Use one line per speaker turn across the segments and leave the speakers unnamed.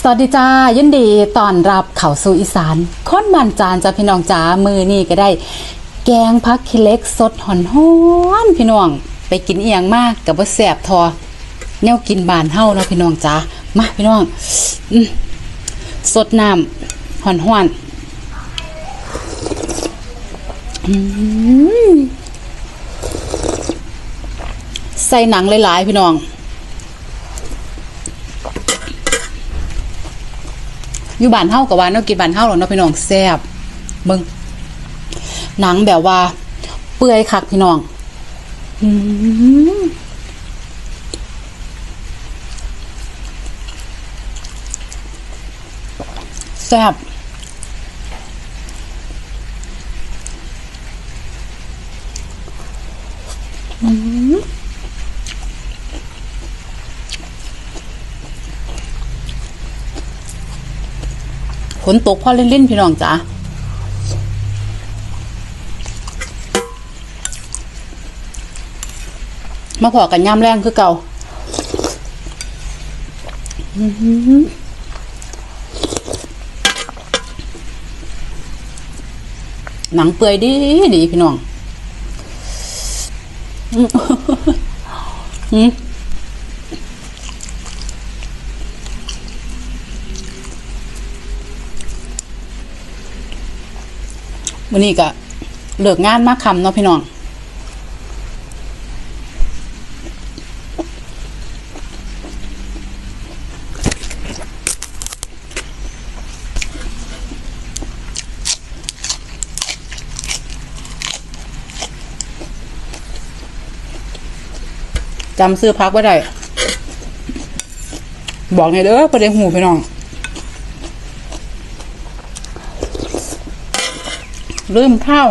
สวัสดีจ้ายินดีต้อนรับเข้าสู่อีสานค้นมันจานจ้าพี่น้องจ้ามือนี่ก็ได้ แกงพักคิเล็กสดหอนหอนพี่น้อง ไปกินเอียงมากกับว่าแสบทอแนวกินบานเฮาเนาะพี่น้องจ้ามาพี่น้องอสดน้ำหอนหอนใส่หนังหลายๆพี่น้อง อยู่บ้านเฮากับว่าเนาะกินบ้านเฮาหรอกเนาะพี่น้องแซ่บเบิ่งหนังแบบว่า เปื่อยคักพี่น้องอืแซ่บอืม ฝนตกพอเล่นๆพี่น้องจ๋ามาพอกันย่ำแรงคือเก่าหนังเปื่อยดีดีพี่น้อง อื้อ หือวันนี้ก็เลิกงานมากคำเนาะพี่น้องจำซื้อพักไว้ได้ บอกไงเด้อประเด็นหูพี่น้อง ลืมข้าว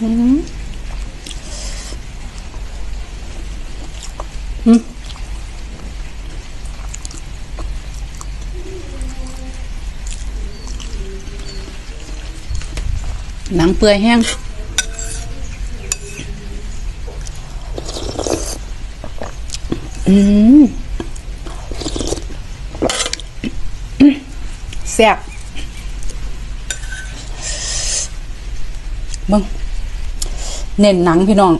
อืมอืมหนังเปื่อยแห้ง อืมแซ่บ เบิ่งเน้นหนังพี่น้อง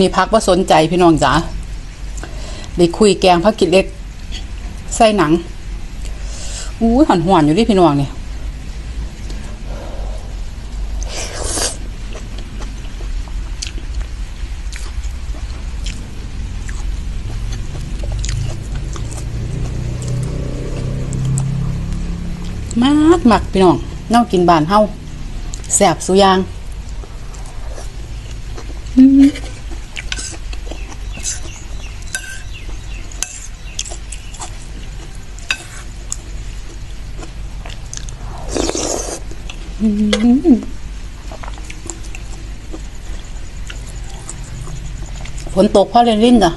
นนี้พักว่าสนใจพี่น้องจ๋า ได้คุยแกงพักกิดเล็ก ใส่หนังอู้หอนหวนอยู่ดิพี่น้องเนี่ยมากมักพี่น้องเน่ากินบานเฮาแสบสุยาง ฝนตกพ่อเล่นลิ้นอะ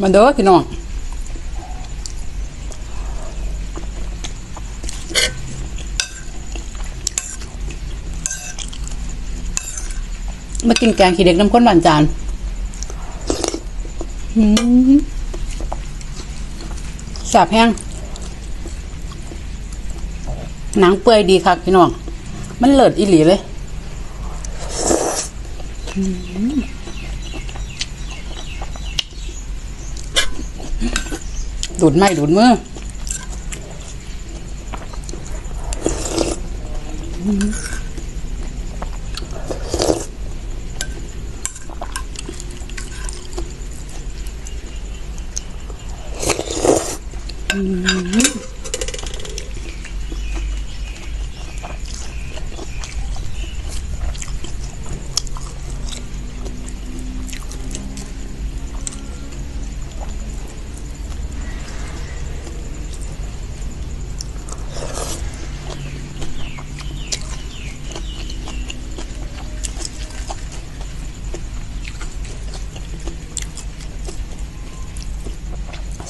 มาเด้อพี่น้องมากินแกงขี้เด็กน้ำข้นหวานจานอืมแสบแห้ง หนังเปื่อยดีครับพี่น้อง มันเลิศอีหลีเลย ดูดไม่ดูดมืออืม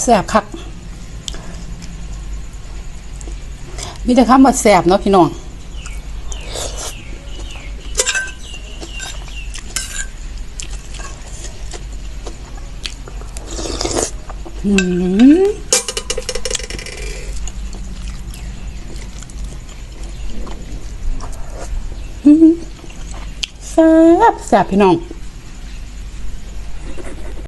แสบคักมีแต่คำว่าแสบเนาะพี่น้องอืมอืมแซ่บแซ่บพี่น้อง